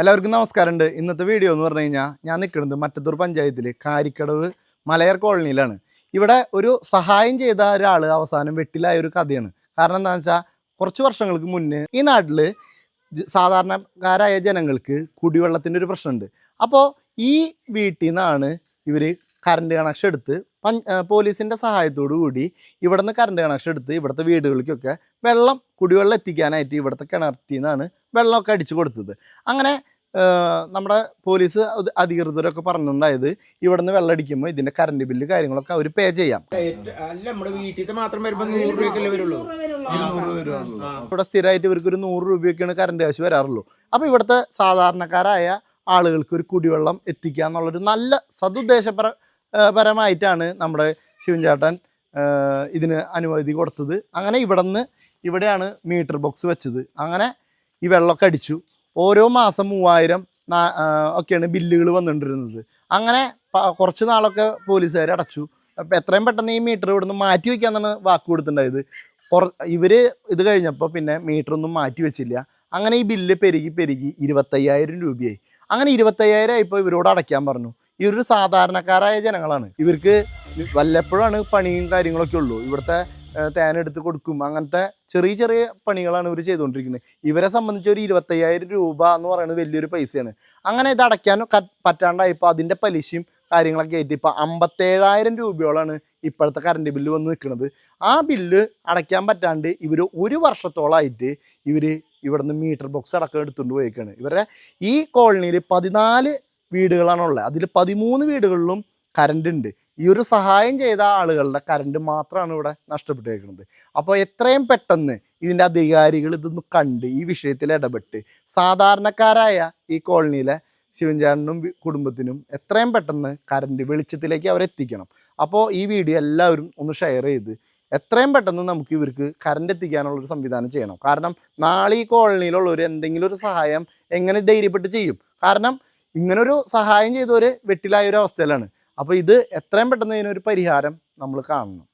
എല്ലാവർക്കും നമസ്കാരമുണ്ട്. ഇന്നത്തെ വീഡിയോ എന്ന് പറഞ്ഞു കഴിഞ്ഞാൽ ഞാൻ നിൽക്കുന്നത് മറ്റത്തൂർ പഞ്ചായത്തിൽ കാരിക്കടവ് മലയർ കോളനിയിലാണ്. ഇവിടെ ഒരു സഹായം ചെയ്ത ഒരാൾ അവസാനം വെട്ടിലായ ഒരു കഥയാണ്. കാരണം എന്താണെന്ന് വെച്ചാൽ കുറച്ച് വർഷങ്ങൾക്ക് മുന്നേ ഈ നാട്ടിൽ സാധാരണക്കാരായ ജനങ്ങൾക്ക് കുടിവെള്ളത്തിന്റെ ഒരു പ്രശ്നമുണ്ട്. അപ്പോൾ ഈ വീട്ടിൽ നിന്നാണ് ഇവർ കറണ്ട് കണക്ഷൻ എടുത്ത് പോലീസിന്റെ സഹായത്തോടു കൂടി ഇവിടെ നിന്ന് കറണ്ട് കണക്ഷൻ എടുത്ത് ഇവിടുത്തെ വീടുകളിലേക്കൊക്കെ വെള്ളം കുടിവെള്ളം എത്തിക്കാനായിട്ട് ഇവിടുത്തെ കിണറ്റിൽ നിന്നാണ് വെള്ളമൊക്കെ അടിച്ചു കൊടുത്തത്. അങ്ങനെ നമ്മുടെ പോലീസ് അധികൃതരൊക്കെ പറഞ്ഞിട്ടുണ്ടായത് ഇവിടെ നിന്ന് വെള്ളം അടിക്കുമ്പോൾ ഇതിന്റെ കറണ്ട് ബില്ല് കാര്യങ്ങളൊക്കെ അവർ പേ ചെയ്യാം. അല്ല നമ്മുടെ മാത്രം ഇവിടെ സ്ഥിരമായിട്ട് ഇവർക്ക് ഒരു നൂറ് രൂപയൊക്കെയാണ് കറണ്ട് കാശ് വരാറുള്ളൂ. അപ്പോൾ ഇവിടുത്തെ സാധാരണക്കാരായ ആളുകൾക്ക് ഒരു കുടിവെള്ളം എത്തിക്കുക എന്നുള്ളൊരു നല്ല സതുദ്ദേശപര പരമായിട്ടാണ് നമ്മുടെ ശിവൻചേട്ടൻ ഇതിന് അനുമതി കൊടുത്തത്. അങ്ങനെ ഇവിടെ നിന്ന് ഇവിടെയാണ് മീറ്റർ ബോക്സ് വെച്ചത്. അങ്ങനെ ഈ വെള്ളമൊക്കെ അടിച്ചു. ഓരോ മാസം മൂവായിരം ഒക്കെയാണ് ബില്ലുകൾ വന്നുകൊണ്ടിരുന്നത് അങ്ങനെ കുറച്ച് നാളൊക്കെ പോലീസുകാർ അടച്ചു. അപ്പം എത്രയും പെട്ടെന്ന് ഈ മീറ്റർ ഇവിടുന്ന് മാറ്റി വയ്ക്കാന്നാണ് വാക്ക് കൊടുത്തിട്ടുണ്ടായത്. ഇവർ ഇത് കഴിഞ്ഞപ്പോൾ പിന്നെ മീറ്റർ ഒന്നും മാറ്റി വെച്ചില്ല. അങ്ങനെ ഈ ബില്ല് പെരുകി പെരുകി ഇരുപത്തയ്യായിരം രൂപയായി. അങ്ങനെ ഇരുപത്തയ്യായിരം ആയിപ്പോൾ ഇവരോട് അടയ്ക്കാൻ പറഞ്ഞു. ഇവരൊരു സാധാരണക്കാരായ ജനങ്ങളാണ്. ഇവർക്ക് വല്ലപ്പോഴാണ് പണിയും കാര്യങ്ങളൊക്കെ ഉള്ളൂ. ഇവിടുത്തെ ഏഹ്, തേനെടുത്ത് കൊടുക്കും. അങ്ങനത്തെ ചെറിയ ചെറിയ പണികളാണ് ഇവർ ചെയ്തുകൊണ്ടിരിക്കുന്നത്. ഇവരെ സംബന്ധിച്ച് ഒരു ഇരുപത്തയ്യായിരം രൂപ എന്ന് പറയുന്നത് വലിയൊരു പൈസയാണ്. അങ്ങനെ ഇത് അടയ്ക്കാൻ പറ്റാണ്ടായപ്പോൾ അതിന്റെ പലിശയും കാര്യങ്ങളൊക്കെ ആയിട്ട് ഇപ്പോൾ അമ്പത്തേഴായിരം രൂപയോളാണ് ഇപ്പോഴത്തെ കറണ്ട് ബില്ല് വന്ന് നിൽക്കുന്നത്. ആ ബില്ല് അടയ്ക്കാൻ പറ്റാണ്ട് ഇവർ ഒരു വർഷത്തോളമായിട്ട് ഇവർ ഇവിടുന്ന് മീറ്റർ ബോക്സ് അടക്കം എടുത്തുകൊണ്ട് പോയേക്കാണ്. ഇവരുടെ ഈ കോളനിയിൽ പതിനാല് വീടുകളാണുള്ളത് അതിൽ പതിമൂന്ന് വീടുകളിലും കറണ്ട് ഉണ്ട്. ഈ ഒരു സഹായം ചെയ്ത ആളുകളുടെ കറണ്ട് മാത്രമാണ് ഇവിടെ നഷ്ടപ്പെട്ടേക്കുന്നത് അപ്പോൾ എത്രയും പെട്ടെന്ന് ഇതിന്റെ അധികാരികൾ ഇതൊന്ന് കണ്ട് ഈ വിഷയത്തിൽ ഇടപെട്ട് സാധാരണക്കാരായ ഈ കോളനിയിലെ ശിവൻചാരനും കുടുംബത്തിനും എത്രയും പെട്ടെന്ന് കറണ്ട് വെളിച്ചത്തിലേക്ക് അവരെത്തിക്കണം അപ്പോൾ ഈ വീഡിയോ എല്ലാവരും ഒന്ന് ഷെയർ ചെയ്ത് എത്രയും പെട്ടെന്ന് നമുക്ക് ഇവർക്ക് കറണ്ട് എത്തിക്കാനുള്ള ഒരു സംവിധാനം ചെയ്യണം. കാരണം നാളെ ഈ കോളനിയിലുള്ളവർ എന്തെങ്കിലും ഒരു സഹായം എങ്ങനെ ധൈര്യപ്പെട്ട് ചെയ്യും? കാരണം ഇങ്ങനൊരു സഹായം ചെയ്തവർ വെട്ടിലായ ഒരു അവസ്ഥയിലാണ്. അപ്പോൾ ഇത് എത്രയും പെട്ടെന്ന് ഇതിനൊരു പരിഹാരം നമ്മൾ കാണണം.